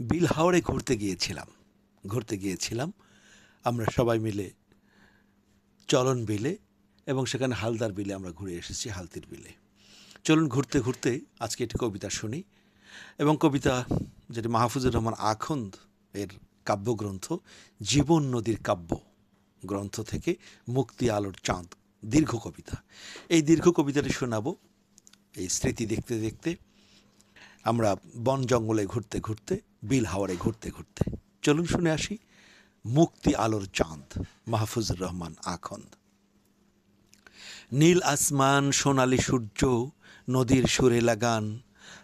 বিলহাওড়ে ঘুরতে গিয়েছিলাম। ঘুরতে গিয়েছিলাম। আমরা সবাই মিলে চলন বিলে এবং সেখানে হালদার বিলে আমরা ঘুরে এসেছি, হালতির বিলে। চলুন ঘুরতে ঘুরতে আজকে একটি কবিতা শুনি এবং কবিতা যেটি মাহফুজুর রহমান আখন্দ এর কাব্যগ্রন্থ, জীবন নদীর কাব্য গ্রন্থ থেকে মুক্তি আলোর চাঁদ, দীর্ঘ কবিতা। এই দীর্ঘ কবিতাটি শোনাবো। এই স্মৃতি দেখতে দেখতে আমরা বন জঙ্গলে ঘুরতে ঘুরতে বিল হাওয়ারে ঘুরতে ঘুরতে। চলুন শুনে আসি, মুক্তি আলোর চাঁদ, মাহফুজুর রহমান আখন্দ। নীল আসমান, সোনালি সূর্য, নদীর সুরে লাগান,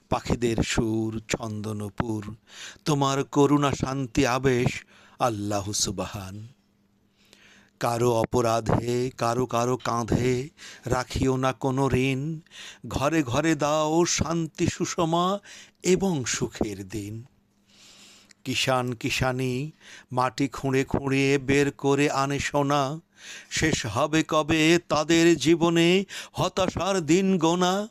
পাখিদের সুর ছন্দনপুর তোমার করুণা শান্তি আবেশ, আল্লাহ সুবাহান। কারও অপরাধে, কারও কারও কাঁধে রাখিও না কোনো ঋণ, ঘরে ঘরে দাও শান্তি সুষমা এবং সুখের দিন। কিষান কিষানি মাটি খুঁড়ে খুঁড়ে বের করে আনে সোনা। শেষ হবে কবে তাদের জীবনে হতাশার দিন গোনা।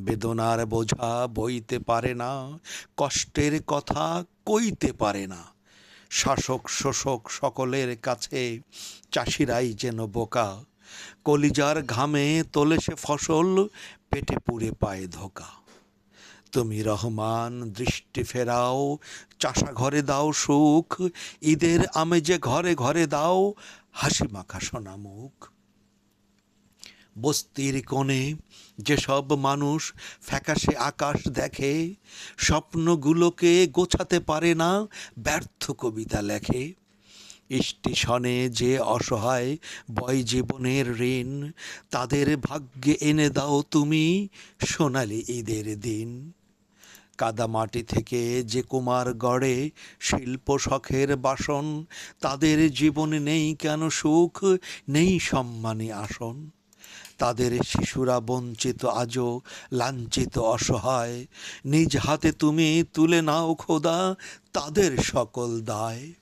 বেদনার বোঝা বইতে পারে না, কষ্টের কথা কইতে পারে না। শাসক শোষক সকলের কাছে চাষিরাই যেন বোকা। কলিজার ঘামে তোলে সে ফসল, পেটে পুড়ে পায়ে ধোকা। তুমি রহমান, দৃষ্টি ফেরাও, চাষা ঘরে দাও সুখ, ঈদের আমেজে ঘরে ঘরে দাও, হাসি মাখা সোনা মুখ। বস্তির কোণে যেসব মানুষ ফ্যাকাশে আকাশ দেখে, স্বপ্নগুলোকে গোছাতে পারে না, ব্যর্থ কবিতা লেখে। স্টেশনে যে অসহায় বয় জীবনের ঋণ, তাদের ভাগ্যে এনে দাও তুমি সোনালি ঈদের দিন। কাদামাটি থেকে যে কুমার গড়ে শিল্প শখের বাসন, তাদের জীবনে নেই কেন সুখ, নেই সম্মানী আসন। তাদের শিশুরা বঞ্চিত আজও, লাঞ্ছিত অসহায়। নিজ হাতে তুমি তুলে নাও খোদা তাদের সকল দায়।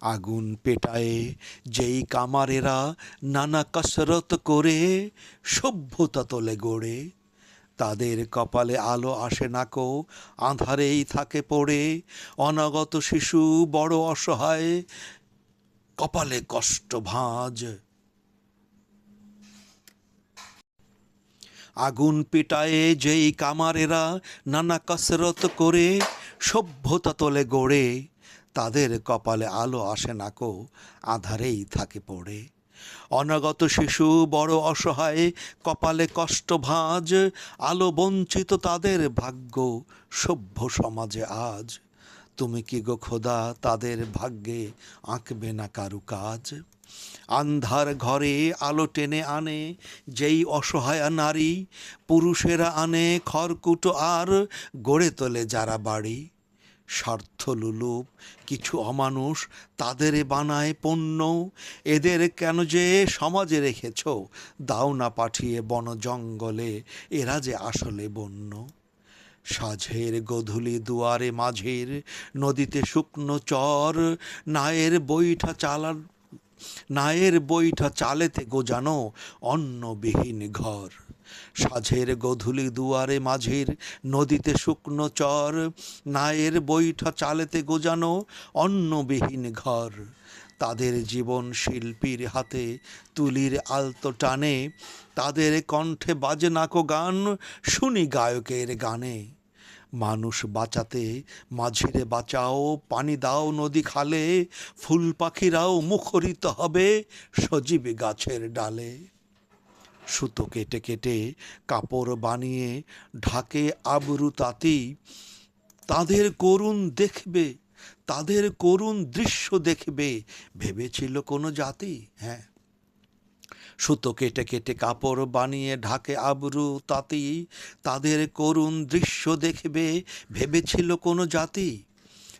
আগুন পেটায়ে যেই কামারেরা নানা কসরত করে, সভ্যতা তোলে গড়ে। তাদের কপালে আলো আসে না কো, আঁধারেই থাকে পড়ে। অনাগত শিশু বড় অসহায়, কপালে কষ্ট ভাঁজ। আগুন পিটায়ে যেই কামারেরা, নানা কসরত করে, সভ্যতা তোলে গড়ে। তাদের কপালে আলো আসে না কো, আধারেই থাকে পড়ে। অনাগত শিশু বড় অসহায়, কপালে কষ্ট ভাঁজ, আলো বঞ্চিত তাদের ভাগ্য সভ্য সমাজে আজ। তুমি কি গো খোদা তাদের ভাগ্যে আঁকবে না কারু কাজ? আন্ধার ঘরে আলো টেনে আনে যেই অসহায় নারী, পুরুষেরা আনে খড়কুটো আর গড়ে তোলে যারা বাড়ি। স্বার্থ লুলুপ কিছু অমানুষ তাদের বানায় পণ্য। এদের কেন যে সমাজে রেখেছ? দাও না পাঠিয়ে বন জঙ্গলে, এরা যে আসলে বন্য। সাঝের গধুলি দুয়ারে মাঝের, নদীতে শুকনো চর, নায়ের বইঠা চালার নায়ের বইঠা চালেতে গোজানো অন্নবিহীন ঘর। সাঝের গধূলি দুয়ারে মাঝের নদীতে শুকনো চর, নায়ের বইঠা চালেতে গোজানো অন্নবিহীন ঘর। তাদের জীবন শিল্পীর হাতে তুলির আলতো টানে, তাদের কণ্ঠে বাজে নাকো গান, শুনি গায়কের গানে। মানুষ বাঁচাতে, মাঝিরে বাঁচাও, পানি দাও নদী খালে, ফুল পাখিরাও মুখরিত হবে সজীব গাছের ডালে। সুতো কেটে কেটে কাপড় বানিয়ে ঢাকে আবরু তাঁতি, তাদের করুণ দেখবে, তাদের করুণ দৃশ্য দেখবে, ভেবেছিল কোনো জাতি হ্যাঁ। সুতো কেটে কেটে কাপড় বানিয়ে ঢাকে আবরু তাঁতি, তাদের করুণ দৃশ্য দেখবে ভেবেছিল কোনো জাতি।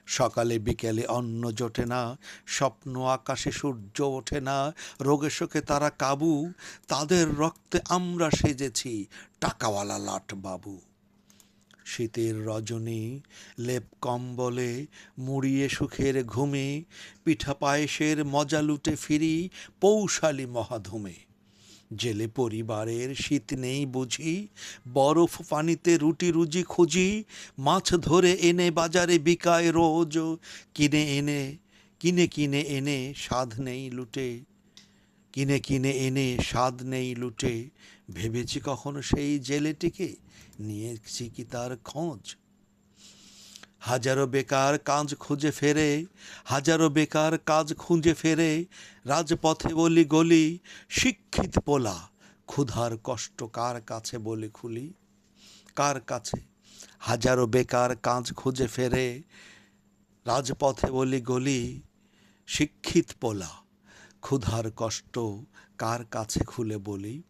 সকালে বিকেলে অন্ন জোটে না, স্বপ্ন আকাশে সূর্য ওঠে না, রোগে শোকে তারা কাবু, তাদের রক্তে আমরা সেজেছি টাকাওয়ালা লাট বাবু শীতের রজনী, লেপ কম্বলে, মুড়িয়ে সুখের ঘুমে, পিঠা পায়েসের মজা লুটে ফিরি পৌশালী মহাধুমে। জেলে পরিবারের শীত নেই বুঝি, বরফ পানিতে রুটি রুজি খুঁজি, মাছ ধরে এনে বাজারে বিকায় রোজ, কিনে এনে, কিনে কিনে এনে স্বাদ নেই লুটে, কিনে কিনে এনে স্বাদ নেই লুটে, ভেবেছি কখনো সেই জেলেটিকে নিয়েছি কি তার খোঁজ। হাজারো বেকার কাজ খুঁজে ফেরে, হাজারো বেকার কাজ খুঁজে ফেরে, রাজপথে বলি গলি, শিক্ষিত পোলা, ক্ষুধার কষ্ট কার কাছে বলি খুলি? কার কাছে? হাজারো বেকার কাজ খুঁজে ফেরে, রাজপথে বলি গলি, শিক্ষিত পোলা, ক্ষুধার কষ্ট কার কাছে খুলে বলি?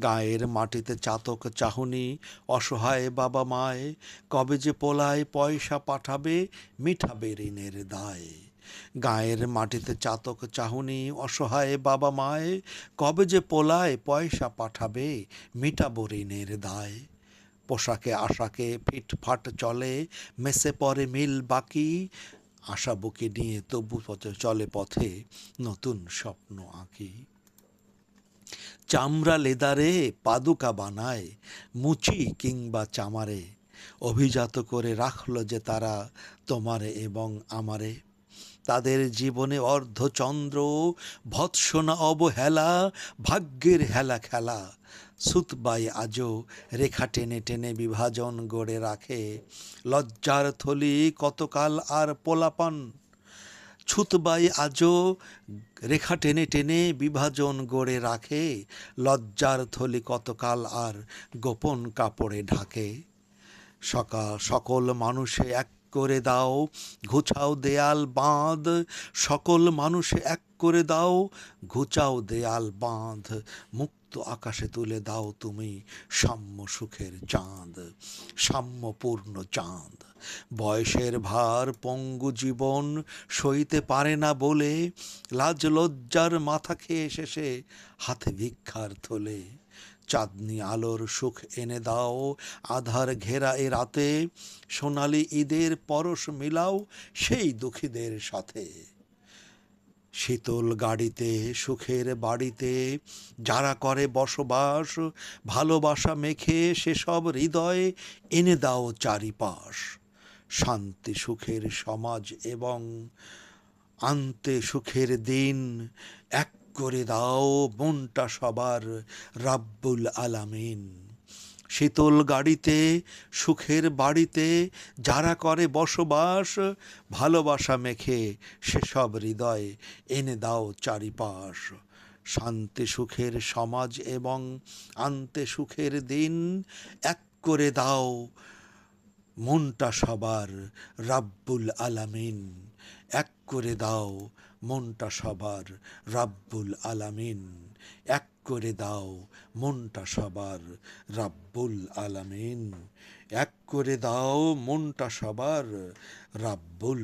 গায়ের মাটিতে চাতক চাহনি, অসহায় বাবা মায়, কবে যে পোলায় পয়সা পাঠাবে, মিঠাবে ঋণের দায়। গায়ের মাটিতে চাতক চাহনি, অসহায় বাবা মায়, কবে যে পোলায় পয়সা পাঠাবে মিটাবো ঋণের দায়। পোশাকে আশাকে ফিটফাট চলে, মেসে পরে মিল বাকি। আশা বুকে নিয়ে তবু চলে পথে নতুন স্বপ্ন আঁকি। চামড়া লেদারে পাদুকা বানায়, মুচি কিংবা চামারে। অভিজাত করে রাখল যে তারা তোমারে এবং আমারে। তাদের জীবনে অর্ধচন্দ্র, ভৎসনা অবহেলা, ভাগ্যের হেলা খেলা। সুতবাই আজও রেখা টেনে টেনে বিভাজন গড়ে রাখে। লজ্জার থলি কতকাল আর পোলাপান। ছুতবাই আজও রেখা টেনে টেনে বিভাজন গড়ে রাখে, লজ্জার থলি কতকাল আর গোপন কাপড়ে ঢাকে। সকাল সকল মানুষে এক করে দাও, ঘুচাও দেয়াল বাঁধ, সকল মানুষে এক করে দাও, ঘুচাও দেয়াল বাঁধ মুক্ত আকাশে তুলে দাও তুমি সাম্য সুখের চাঁদ, সাম্যপূর্ণ চাঁদ। বয়সের ভার পঙ্গু জীবন সইতে পারে না বলে লাজ লজ্জার মাথা খেয়ে শেষে হাতে ভিক্ষার থলে। চাঁদনি আলোর সুখ এনে দাও, আধার ঘেরা এ রাতে। সোনালি ঈদের পরশ মিলাও সেই দুঃখীদের সাথে। শীতল গাড়িতে, সুখের বাড়িতে, যারা করে বসবাস, ভালোবাসা মেখে সেসব হৃদয়ে এনে দাও চারিপাশ। শান্তি সুখের সমাজ এবং আনতে সুখের দিন এক করে দাও মনটা সবার রাব্বুল আলামিন। শীতল গাড়িতে, সুখের বাড়িতে, যারা করে বসবাস, ভালোবাসা মেখে সেসব হৃদয় এনে দাও চারিপাশ। শান্তি সুখের সমাজ এবং আনতে সুখের দিন এক করে দাও মনটা সবার রাব্বুল আলামিন। এক করে দাও মনটা সবার রাব্বুল আলামিন। এক করে দাও মনটা সবার রাব্বুল আলামিন। এক করে দাও মনটা সবার রাব্বুল